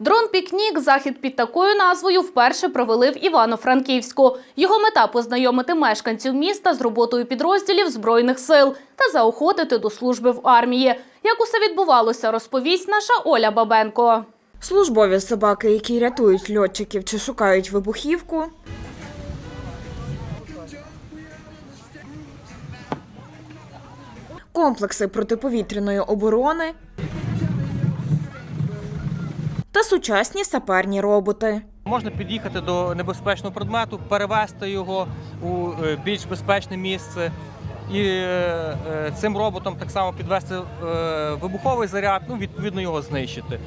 Дрон Пікнік захід під такою назвою вперше провели в Івано-Франківську. Його мета познайомити мешканців міста з роботою підрозділів збройних сил та заохотити до служби в армії. Як усе відбувалося, розповість наша Оля Бабенко. Службові собаки, які рятують льотчиків чи шукають вибухівку. Комплекси протиповітряної оборони та сучасні саперні роботи. Можна під'їхати до небезпечного предмету, перевести його у е, більш безпечне місце. І е, е, цим роботом так само підвести вибуховий заряд, ну відповідно його знищити,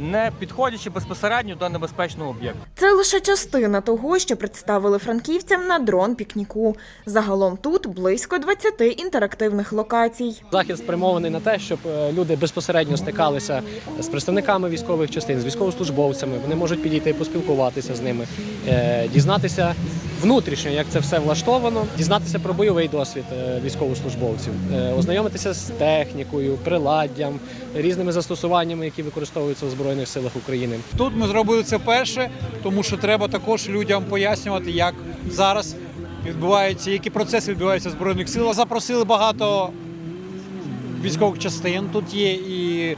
не підходячи безпосередньо до небезпечного об'єкту. Це лише частина того, що представили франківцям на дрон пікніку. Загалом тут близько 20 інтерактивних локацій. Захід спрямований на те, щоб е, люди безпосередньо стикалися з представниками військових частин, з військовослужбовцями. Вони можуть підійти поспілкуватися з ними, е, дізнатися внутрішньо, як це все влаштовано, дізнатися про бойовий досвід е, військовослужбовців, е, ознайомитися з технікою, приладдям, різними застосуваннями, які використовуються в збройних силах України. Тут ми зробили це перше, тому що треба також людям пояснювати, як зараз відбуваються, які процеси відбуваються в збройних силах. Запросили багато військових частин. Тут є і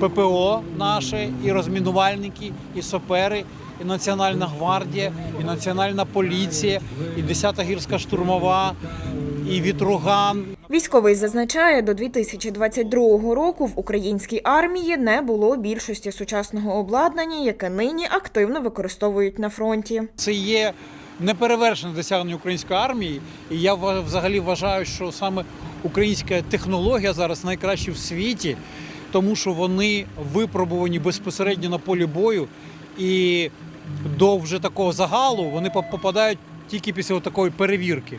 ППО наше, і розмінувальники, і сапери, і Національна гвардія, і Національна поліція, і 10-та гірська штурмова, і вітруган, Військовий зазначає, до 2022 року в українській армії не було більшості сучасного обладнання, яке нині активно використовують на фронті. Це є неперевершене досягнення української армії. І я взагалі вважаю, що саме українська технологія зараз найкраща в світі, тому що вони випробувані безпосередньо на полі бою, і до вже такого загалу вони попадають тільки після такої перевірки,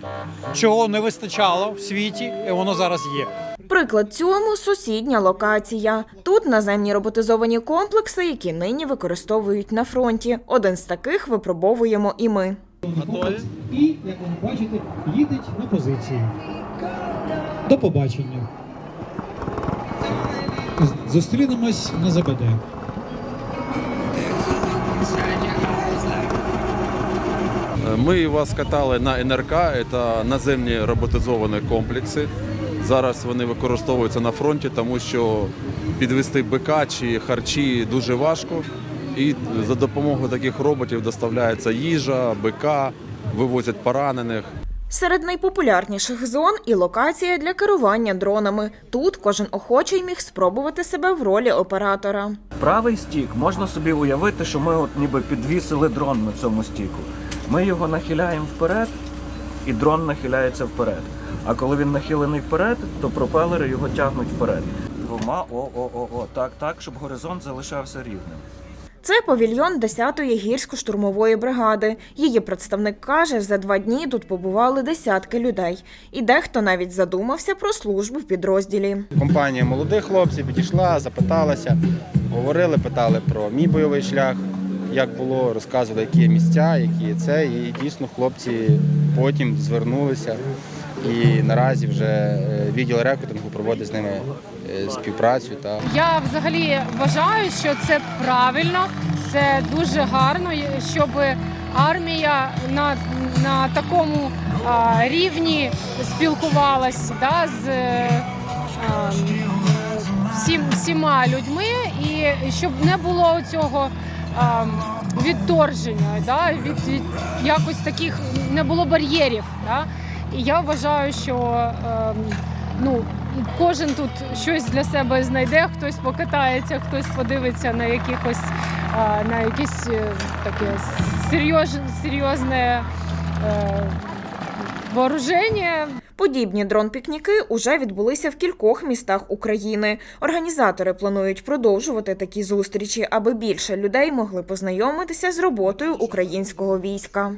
чого не вистачало в світі, і воно зараз є. Приклад цьому сусідня локація. Тут наземні роботизовані комплекси, які нині використовують на фронті. Один з таких випробовуємо і ми. Готові? І, як ви бачите, їдеть на позиції. До побачення. Зустрінемось на ЗБД. Ми вас катали на НРК, це наземні роботизовані комплекси. Зараз вони використовуються на фронті, тому що підвести БК чи харчі дуже важко. І за допомогою таких роботів доставляється їжа, БК, вивозять поранених. Серед найпопулярніших зон і локація для керування дронами. Тут кожен охочий міг спробувати себе в ролі оператора. Правий стік можна собі уявити, що ми от ніби підвісили дрон на цьому стіку. Ми його нахиляємо вперед, і дрон нахиляється вперед. А коли він нахилений вперед, то пропелери його тягнуть вперед. Двома о-о-о-о, так, так, щоб горизонт залишався рівним. Це павільйон 10-ї гірсько-штурмової бригади. Її представник каже, за два дні тут побували десятки людей. І дехто навіть задумався про службу в підрозділі. Компанія молодих хлопців підійшла, запиталася, говорили, питали про мій бойовий шлях, як було, розказували, які місця, які це. І дійсно хлопці потім звернулися. І наразі вже е, відділ рекрутингу проводить з ними е, співпрацю. Та Я взагалі вважаю, що це правильно, це дуже гарно, щоб армія на, на такому а, рівні спілкувалась да, з е, а, всім, всіма людьми, і щоб не було цього а, відторження, да, від, від якось таких не було бар'єрів. Да. І я вважаю, що ем, ну, кожен тут щось для себе знайде, хтось покатається, хтось подивиться на якихось а, на якесь е, таке серйоз, серйозне е, вооруження. Подібні дрон-пікніки уже відбулися в кількох містах України. Організатори планують продовжувати такі зустрічі, аби більше людей могли познайомитися з роботою українського війська.